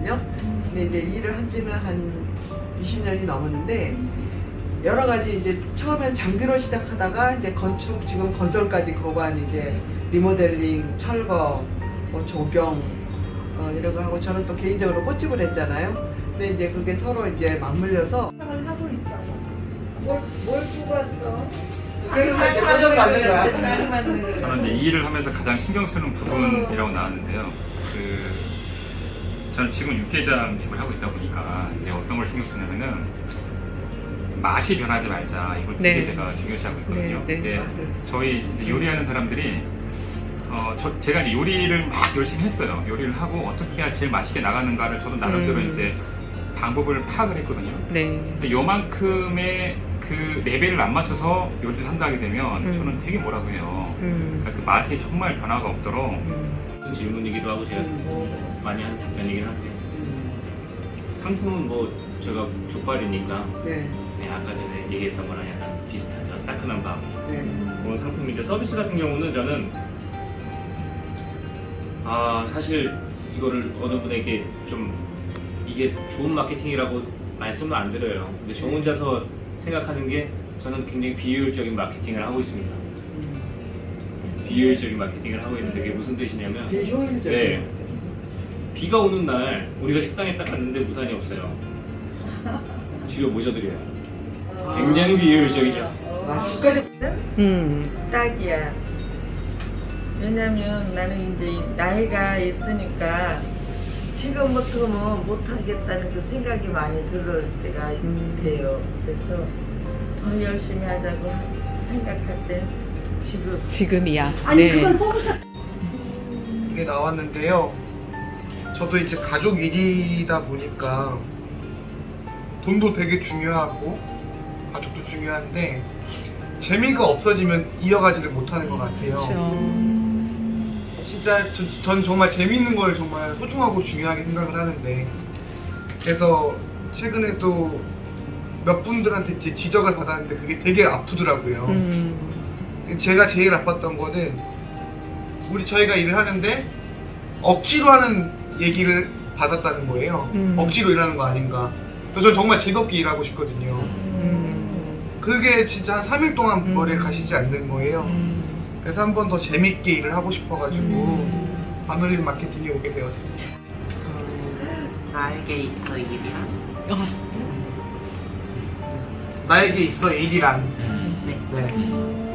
있거든요. 근데 이제 일을 한 지는 한 20년이 넘었는데 여러 가지 이제 처음엔 장비로 시작하다가 이제 건축 지금 건설까지 고관 이제 리모델링, 철거, 뭐 조경 어, 이런 거 하고 저는 또 개인적으로 꽃집을 했잖아요. 근데 이제 그게 서로 이제 맞물려서 생각을 하고 있어. 뭘, 뭘 주고 왔어? 그래서 만드는 거야. 저는 이제 이 일을 하면서 가장 신경 쓰는 부분이라고 나왔는데요. 그 저는 지금 육개장 집을 하고 있다 보니까 이제 어떤 걸 신경 쓰냐면은 맛이 변하지 말자 이걸 되게 네. 제가 중요시하고 있거든요. 네, 네. 근데 저희 이제 요리하는 사람들이 어, 저, 제가 이제 요리를 막 열심히 했어요. 요리를 하고 어떻게 해야 제일 맛있게 나가는가를 저도 나름대로 음. 이제 방법을 파악을 했거든요. 네. 근데 요만큼의 그 레벨을 안 맞춰서 요리를 한다게 되면 음. 저는 되게 뭐라고 해요. 음. 그러니까 그 맛에 정말 변화가 없도록 음. 큰 질문이기도 하고 제가 뭐 많이 하는 답변이긴 한데. 음, 상품은 뭐 제가 족발이니까 네, 네, 아까 전에 얘기했던 거랑 약간 비슷하죠. 따끈한 밥. 네. 그런 상품인데 서비스 같은 경우는 저는 아 사실 이거를 어느 분에게 좀 이게 좋은 마케팅이라고 말씀을 안 드려요. 근데 저 혼자서 생각하는 게 저는 굉장히 비효율적인 마케팅을 하고 있습니다. 음, 비효율적인 마케팅을 하고 있는데 그게 무슨 뜻이냐면 비효율적인 네. 비가 오는 날 우리가 식당에 딱 갔는데 우산이 없어요. 집에 모셔드려요. 굉장히 비효율적이죠. 아, 집까지 음. 딱이야. 왜냐면 나는 이제 나이가 있으니까 지금부터는 못하겠다는 그 생각이 많이 들을 때가 음. 돼요. 그래서 더 열심히 하자고 생각할 때 지금 지금이야. 아니 네. 그걸 뽑으셨 이게 나왔는데요. 저도 이제 가족 일이다 보니까 돈도 되게 중요하고 가족도 중요한데 재미가 없어지면 이어가지를 못하는 것 같아요. 그렇죠. 진짜 저, 전 정말 재미있는 걸 정말 소중하고 중요하게 생각을 하는데 그래서 최근에도 몇 분들한테 이제 지적을 받았는데 그게 되게 아프더라고요. 음. 제가 제일 아팠던 거는 우리 저희가 일을 하는데 억지로 하는 얘기를 받았다는 거예요. 음. 억지로 일하는 거 아닌가. 그래서 전 정말 즐겁게 일하고 싶거든요. 음. 그게 진짜 한 3일 동안 음. 머리에 가시지 않는 거예요. 음. 그래서 한 번 더 재밌게 일을 하고 싶어가지고 음. 바늘림 마케팅에 오게 되었습니다. 저는 나에게 있어 일이란 어. 나에게 있어 일이란. 네. 네.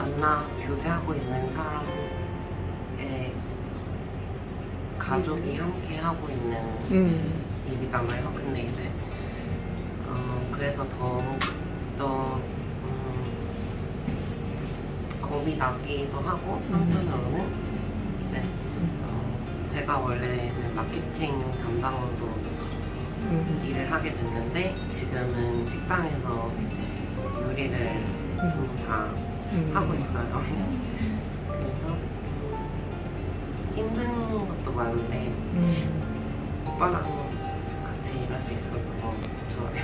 만나 교제하고 있는 사람의 가족이 함께 하고 있는 음. 일이잖아요. 근데 이제 어, 그래서 더욱더 음, 겁이 나기도 하고 한편으로는 이제 어, 제가 원래는 마케팅 담당으로 음. 일을 하게 됐는데 지금은 식당에서 이제 요리를 전부 다 음. 하고 있어요. 그래서 음, 힘든 것도 많은데 음. 오빠랑 같이 일할 수 있어서 좋아요.